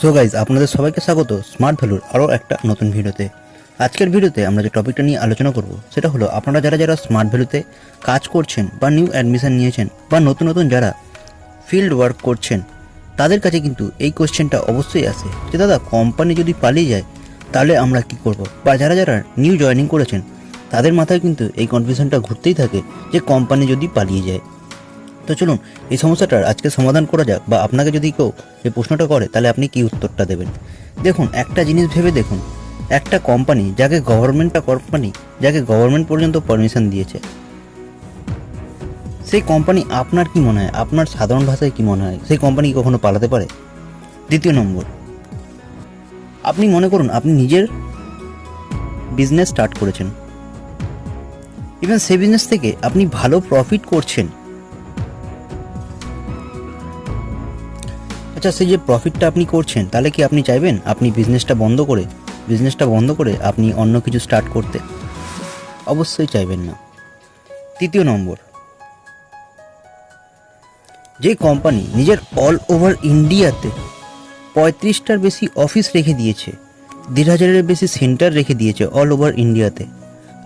So guys আপনাদের সবাইকে স্বাগত স্মার্ট ভ্যালুর আরও একটা নতুন ভিডিওতে। আজকের ভিডিওতে আমরা যে টপিকটা নিয়ে আলোচনা করব, সেটা হলো আপনারা যারা যারা স্মার্ট ভ্যালুতে কাজ করছেন বা নিউ অ্যাডমিশন নিয়েছেন বা নতুন নতুন যারা ফিল্ড ওয়ার্ক করছেন, তাদের কাছে কিন্তু এই কোশ্চেনটা অবশ্যই আসে যে, দাদা কোম্পানি যদি পালিয়ে যায়, তাহলে আমরা কি করব? বা যারা যারা নিউ জয়েনিং করেছেন, তাদের মাথায় কিন্তু এই কনফিউশনটা ঘুরতেই থাকে যে কোম্পানি যদি পালিয়ে যায় তো চলুন, এই সমস্যাটার আজকে সমাধান করা যাক বা আপনাকে যদি কেউ এই প্রশ্নটা করে, তাহলে আপনি কি উত্তরটা দেবেন? দেখুন, একটা জিনিস ভেবে দেখুন। একটা কোম্পানি যাকে গভর্নমেন্টটা কোম্পানি যাকে গভর্নমেন্ট পর্যন্ত পারমিশন দিয়েছে, সেই কোম্পানি আপনার কি মনে হয়? আপনার সাধারণ ভাষায় কি মনে হয়? সেই কোম্পানি কখনো পালাতে পারে? দ্বিতীয় নম্বর, আপনি মনে করুন, আপনি নিজের বিজনেস স্টার্ট করেছেন। ইভেন সেই বিজনেস থেকে আপনি ভালো প্রফিট করছেন। আচ্ছা সেই যে প্রফিটটা আপনি করছেন, তাহলে কি আপনি চাইবেন আপনি বিজনেসটা বন্ধ করে বিজনেসটা বন্ধ করে আপনি অন্য কিছু স্টার্ট করতে? অবশ্যই চাইবেন না। তৃতীয় নম্বর, যে কোম্পানি নিজের অল ওভার ইন্ডিয়াতে পঁয়ত্রিশটার বেশি অফিস রেখে দিয়েছে, দেড় হাজারের বেশি সেন্টার রেখে দিয়েছে অল ওভার ইন্ডিয়াতে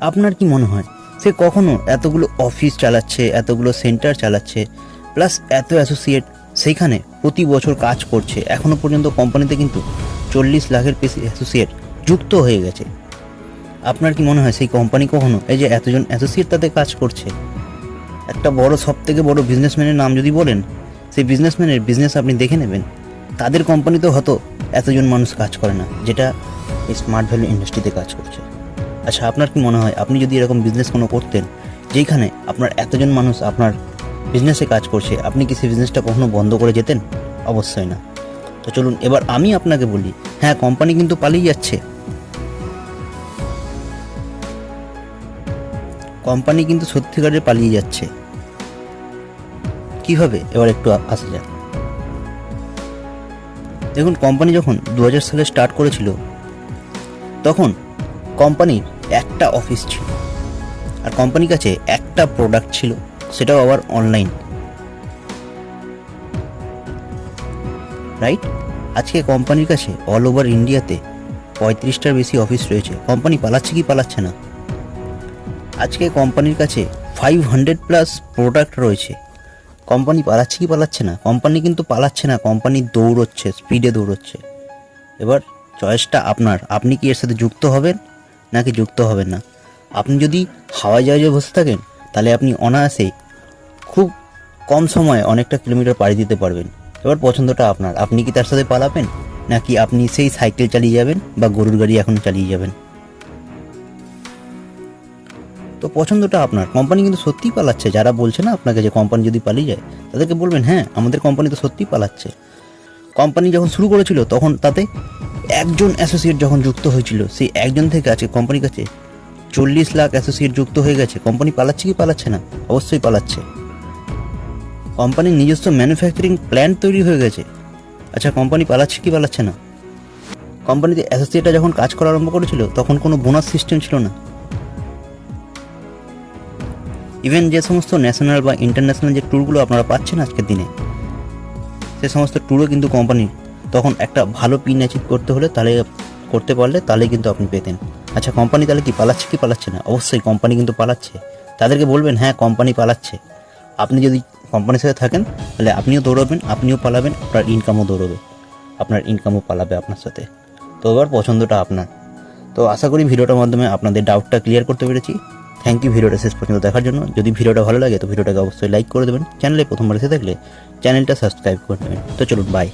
আপনার কি মনে হয়? সে কখনো এতগুলো অফিস চালাচ্ছে, এতগুলো সেন্টার চালাচ্ছে প্লাস এত অ্যাসোসিয়েট সেইখানে প্রতি বছর কাজ করছে। এখনও পর্যন্ত কোম্পানিতে কিন্তু চল্লিশ লাখের বেশি অ্যাসোসিয়েট যুক্ত হয়ে গেছে। আপনার কি মনে হয় সেই কোম্পানি কখনো এই যে এতজন অ্যাসোসিয়েট তাতে কাজ করছে? একটা বড় সব থেকে বড় বিজনেসম্যানের নাম যদি বলেন, সেই বিজনেসম্যানের বিজনেস আপনি দেখে নেবেন। তাদের কোম্পানিতেও হয়তো এতজন মানুষ কাজ করে না, যেটা এই স্মার্ট ভ্যালু ইন্ডাস্ট্রিতে কাজ করছে। আচ্ছা আপনার কি মনে হয়? আপনি যদি এরকম বিজনেস কোনো করতেন, যেখানে আপনার এতজন মানুষ আপনার বিজনেসে কাজ করছে, আপনি কি সেই বিজনেসটা কখনো বন্ধ করে যেতেন? অবশ্যই না। তো চলুন, এবার আমি আপনাকে বলি হ্যাঁ কোম্পানি কিন্তু পালিয়ে যাচ্ছে। কোম্পানি কিন্তু সত্যিকারের পালিয়ে যাচ্ছে। কীভাবে এবার একটু আসা যাক। দেখুন কোম্পানি যখন দু হাজার সালে স্টার্ট করেছিল, তখন কোম্পানির একটা অফিস ছিল। আর কোম্পানির কাছে একটা প্রোডাক্ট ছিল। সেটাও আবার অনলাইন রাইট আজকে কোম্পানির কাছে অল ওভার ইন্ডিয়াতে পঁয়ত্রিশটার বেশি অফিস রয়েছে। কোম্পানি পালাচ্ছে কি পালাচ্ছে না? আজকে কোম্পানির কাছে ফাইভ হান্ড্রেড প্লাস প্রোডাক্ট রয়েছে। কোম্পানি পালাচ্ছে কি পালাচ্ছে না? কোম্পানি কিন্তু পালাচ্ছে না কোম্পানি দৌড়চ্ছে স্পিডে দৌড়চ্ছে। এবার চয়েসটা আপনার। আপনি কি এর সাথে যুক্ত হবেন নাকি যুক্ত হবেন না? আপনি যদি হাওয়াই জাহাজে বসে থাকেন তাহলে আপনি অনায়াসেই খুব কম সময়ে অনেকটা কিলোমিটার পাড়ি দিতে পারবেন। এবার পছন্দটা আপনার। আপনি কি তার সাথে পালাবেন? নাকি আপনি সেই সাইকেল চালিয়ে যাবেন বা গরুর গাড়ি এখন চালিয়ে যাবেন? তো পছন্দটা আপনার। কোম্পানি কিন্তু সত্যিই পালাচ্ছে। যারা বলছে না আপনাকে যে কোম্পানি যদি পালিয়ে যায়, তাদেরকে বলবেন হ্যাঁ আমাদের কোম্পানি তো সত্যিই পালাচ্ছে। কোম্পানি যখন শুরু করেছিল, তখন তাতে একজন অ্যাসোসিয়েট যখন যুক্ত হয়েছিল, সেই একজন থেকে আজকে কোম্পানির কাছে চল্লিশ লাখ অ্যাসোসিয়েট যুক্ত হয়ে গেছে। কোম্পানি পালাচ্ছে কি পালাচ্ছে না? অবশ্যই পালাচ্ছে। কোম্পানির নিজস্ব ম্যানুফ্যাকচারিং প্ল্যান্ট তৈরি হয়ে গেছে। আচ্ছা কোম্পানি পালাচ্ছে কি পালাচ্ছে না? কোম্পানিতে অ্যাসোসিয়েটটা যখন কাজ করা আরম্ভ করেছিল, তখন কোনো বোনাস সিস্টেম ছিল না। ইভেন যে সমস্ত ন্যাশনাল বা ইন্টারন্যাশনাল যে ট্যুরগুলো আপনারা পাচ্ছেন আজকের দিনে, সে সমস্ত ট্যুরও কিন্তু কোম্পানির। তখন একটা ভালো পিন অ্যাচিভ করতে হলে তাহলে করতে পারলে তাহলে কিন্তু আপনি পেতেন। আচ্ছা কোম্পানি তাহলে কি পালাচ্ছে? কি পালাচ্ছে না? অবশ্যই কোম্পানি কিন্তু পালাচ্ছে। তাদেরকে বলবেন হ্যাঁ কোম্পানি পালাচ্ছে। আপনি যদি কোম্পানির সাথে থাকেন, তাহলে আপনিও দৌড়াবেন, আপনিও পালাবেন, আপনার ইনকামও দৌড়বে। আপনার ইনকামও পালাবে আপনার সাথে। তো এবার পছন্দটা আপনার। তো আশা করি ভিডিওটার মাধ্যমে আপনাদের ডাউটটা ক্লিয়ার করতে পেরেছি। থ্যাংক ইউ ভিডিওটা শেষ পর্যন্ত দেখার জন্য। যদি ভিডিওটা ভালো লাগে, তো ভিডিওটাকে অবশ্যই লাইক করে দেবেন। চ্যানেলে প্রথমবার এসে থাকলে চ্যানেলটা সাবস্ক্রাইব করে নেবেন। তো চলুন বাই